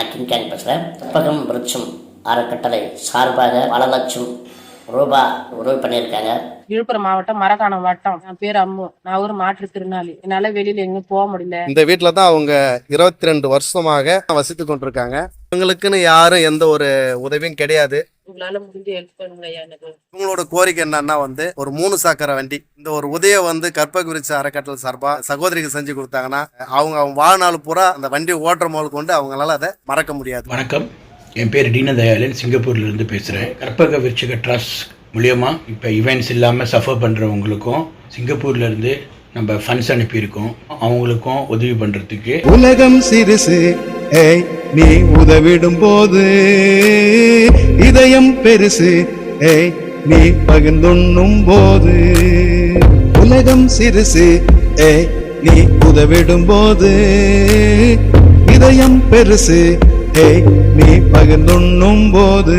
நான் கிங்காங் பேசுகிறேன் புத்தகம் விருட்சம் அறக்கட்டளை சார்பாக பல லட்சம் ரூபாய் உதவி பண்ணியிருக்காங்க. விழுப்புரம் மாவட்டம் மரக்காணம் வட்டம். என் பேர் அம்மு. நான் ஒரு மாற்றுத்திறனாளி என்னால வெளியில எங்கேயும் போக முடியல. இந்த வீட்டில் தான் அவங்க இருபத்தி ரெண்டு வருஷமாக வசித்து கொண்டிருக்காங்க. இவங்களுக்குன்னு யாரும் எந்த ஒரு உதவியும் கிடையாது. உங்களால முடிஞ்சு ஹெல்ப் பண்ணுங்க ஐயா எனக்கு இவங்களோட கோரிக்கை என்னன்னா வந்து ஒரு மூணு சக்கர வண்டி. இந்த ஒரு உதய வந்து கற்பக விருட்ச அறக்கட்டளை சார்பா சகோதரிக்கு செஞ்சு கொடுத்தாங்கன்னா அவங்க அவங்க வாழ்நாள் பூரா அந்த வண்டி ஓட்டுற முதல் கொண்டு அவங்களால அதை மறக்க முடியாது. வணக்கம். என் பேர் டீன தயாளன். சிங்கப்பூர்லேருந்து பேசுகிறேன் கற்பக விருட்சக ட்ரஸ்ட் மூலியமாக இப்போ ஈவெண்ட்ஸ் இல்லாமல் சஃபர் பண்ணுறவங்களுக்கும் சிங்கப்பூர்லேருந்து நம்ம ஃபண்ட்ஸ் அனுப்பியிருக்கோம். அவங்களுக்கும் உதவி பண்றதுக்கு. உலகம் சிறுசு. ஏய் நீ உதவிடும் போது இதயம் பெருசு. ஏய் நீ பகிர்ந்துண்ணும் போது உலகம் சிறுசு. ஏய் நீ உதவிடும் போது இதயம் பெருசு. ஏய் நீ பகிர்ந்துண்ணும் போது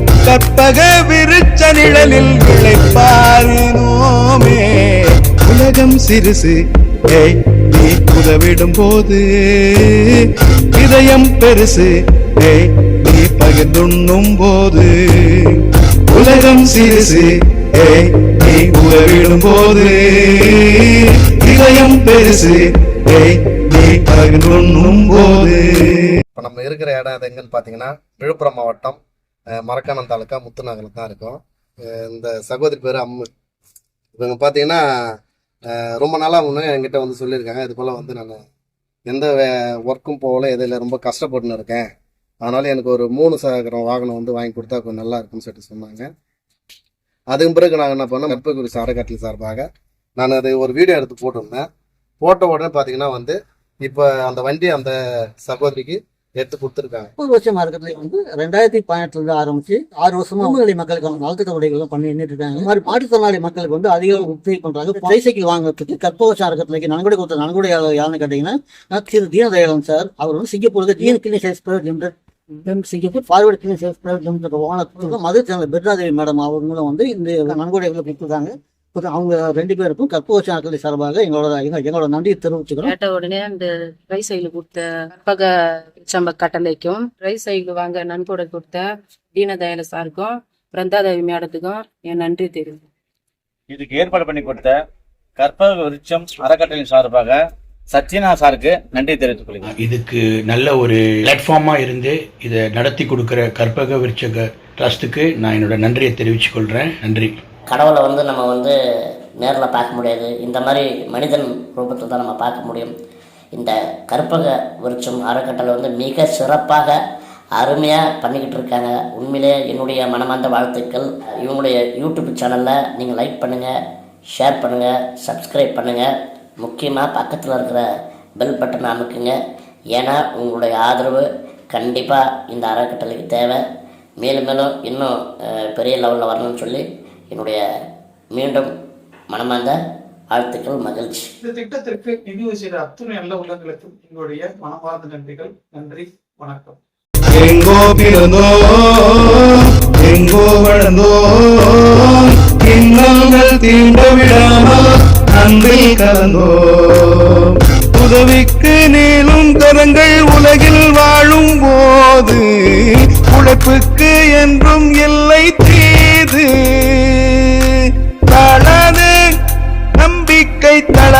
கற்பக விருச்ச நிழலில் விளைப்பாரினோமே. உலகம் சிறுசு ஏய் நீ உதவிடும் போது. இதயம் பெருசு ஏய் நீ பகிர்ந்துண்ணும் போது. உலகம் சிறுசு ஏய் நீ உதவிடும் போது. இதயம் பெருசு ஏய் நீ பகிர்ந்துண்ணும் போது. இப்போ நம்ம இருக்கிற இடம் அது எங்கன்னு பார்த்தீங்கன்னா விழுப்புரம் மாவட்டம். மரக்காணம் தாலுக்கா முத்துநகரில் தான் இருக்கும். இந்த சகோதரி பேர் அம்மு. இவங்க பார்த்தீங்கன்னா ரொம்ப நாளாக முன்னே என்கிட்ட வந்து சொல்லியிருக்காங்க. இது போல் வந்து நான் எந்த ஒர்க்கும் போகல இதில் ரொம்ப கஷ்டப்பட்டுன்னு இருக்கேன். அதனால் எனக்கு ஒரு மூணு சக்கரம் வாகனம் வந்து வாங்கி கொடுத்தா கொஞ்சம் நல்லா இருக்கும்னு சொல்லிட்டு சொன்னாங்க. அதுக்கு பிறகு நாங்கள் என்ன பண்ணோம் நட்பகுரி அறக்கட்டளை சார்பாக நான் அது ஒரு வீடியோ எடுத்து போட்டிருந்தேன். போட்ட உடனே பார்த்தீங்கன்னா வந்து இப்போ அந்த வண்டி அந்த சகோதரிக்கு எடுத்து கொடுத்துருக்காங்க. முப்பது வருஷம் இருக்கிறதுல வந்து ரெண்டாயிரத்தி பதினெட்டுல இருந்து ஆரம்பிச்சு ஆறு வருஷமா உங்களை மக்களுக்கான நலத்திட்ட உடைகள் பண்ணி நின்றுட்டு இருக்காங்க. இந்த மாதிரி மாற்றுத்திறனாளி மக்களுக்கு வந்து அதிக உதவி பண்றாங்க. பைசைக்கிள் வாங்குறதுக்கு கற்பவசம் இருக்கிறதுக்கு நன்கொடை கொடுத்த நன்கொடை யாருன்னு கேட்டீங்கன்னா நான் திரு தீனதயாளன் சார். அவர் வந்து சிங்கப்பூருக்கு தீன் clean sales private limited Singapore. Forward clean sales private limited owner Madurai channel Birladevi madam அவங்க மூலம் வந்து இந்த நன்கொடைகளை கொடுத்துருக்காங்க. கொடுத்து அவங்க ரெண்டு பேருக்கும் கற்பவசம் அறக்கட்டளை சார்பாக எங்களோட எங்களோட நன்றியை தெரிவிச்சுக்கிறோம். கேட்ட உடனே அந்த ரைஸ் சைக்கிள் கொடுத்த கற்பக சம்ப கட்டளைக்கும் ரைஸ் சைக்கிள் வாங்க நன்கொடை கொடுத்த தீனதயாள சாருக்கும் பிருந்தாதேவி மேடத்துக்கும் என் நன்றி தெரியும் இதுக்கு ஏற்பாடு பண்ணி கொடுத்த கற்பக விருட்சம் அறக்கட்டளையின் சார்பாக சத்யனா சாருக்கு நன்றி தெரிவித்துக் கொள்கிறேன். இதுக்கு நல்ல ஒரு பிளாட்ஃபார்மாக இருந்து இதை நடத்தி கொடுக்குற கற்பக விருட்சக ட்ரஸ்ட்டுக்கு நான் என்னோட நன்றியை தெரிவித்துக் கொள்கிறேன் நன்றி. கடவுளை வந்து நம்ம வந்து நேரில் பார்க்க முடியாது. இந்த மாதிரி மனிதன் ரூபத்தில் தான் நம்ம பார்க்க முடியும். இந்த கற்பக விருட்சம் அறக்கட்டளை வந்து மிக சிறப்பாக அருமையாக பண்ணிக்கிட்டு இருக்காங்க. உண்மையிலே என்னுடைய மனமார்ந்த வாழ்த்துக்கள். இவங்களுடைய யூடியூப் சேனலில் நீங்கள் லைக் பண்ணுங்கள் ஷேர் பண்ணுங்கள் சப்ஸ்கிரைப் பண்ணுங்கள் முக்கியமாக பக்கத்தில் இருக்கிற பெல் பட்டனை அமுக்குங்க. ஏன்னா உங்களுடைய ஆதரவு கண்டிப்பாக இந்த அறக்கட்டளைக்கு தேவை. மேலும் மேலும் இன்னும் பெரிய லெவலில் வரணும்னு சொல்லி என்னுடைய மீண்டும் மனமார்ந்த வாழ்த்துக்கள் மகிழ்ச்சி. இந்த திட்டத்திற்கு நிதி செய்த அத்துணை நல்ல உள்ளங்களுக்கும் எங்களுடைய மனமார்ந்த நன்றிகள். நன்றி வணக்கம். எங்கோ பிறந்தோம் எங்கோ வளர்ந்தோம் இன்னல்கள் தீண்ட விடாமல் அன்பில் கலந்தோம் உதவிக்கு நீளும் கரங்கள் உலகில் வாழும் போது உழைப்புக்கு என்றும் இல்லை.